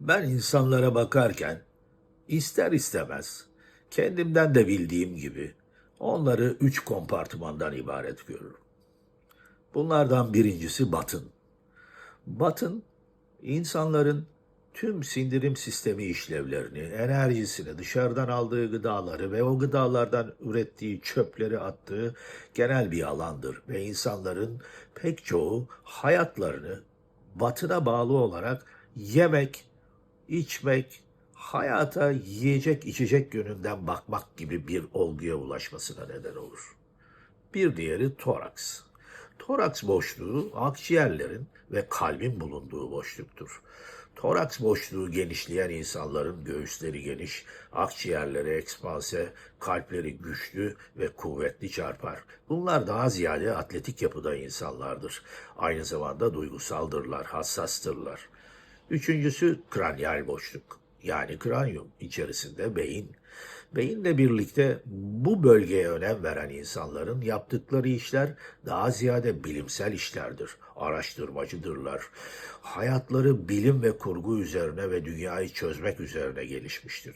Ben insanlara bakarken ister istemez kendimden de bildiğim gibi onları üç kompartımandan ibaret görürüm. Bunlardan birincisi batın. Batın insanların tüm sindirim sistemi işlevlerini, enerjisini, dışarıdan aldığı gıdaları ve o gıdalardan ürettiği çöpleri attığı genel bir alandır ve insanların pek çoğu hayatlarını batına bağlı olarak yemek, içmek, hayata yiyecek içecek yönünden bakmak gibi bir olguya ulaşmasına neden olur. Bir diğeri toraks. Toraks boşluğu akciğerlerin ve kalbin bulunduğu boşluktur. Toraks boşluğu genişleyen insanların göğüsleri geniş, akciğerleri ekspanse, kalpleri güçlü ve kuvvetli çarpar. Bunlar daha ziyade atletik yapıda insanlardır. Aynı zamanda duygusaldırlar, hassastırlar. Üçüncüsü kranyal boşluk. Yani kranyum içerisinde beyin. Beyinle birlikte bu bölgeye önem veren insanların yaptıkları işler daha ziyade bilimsel işlerdir. Araştırmacıdırlar. Hayatları bilim ve kurgu üzerine ve dünyayı çözmek üzerine gelişmiştir.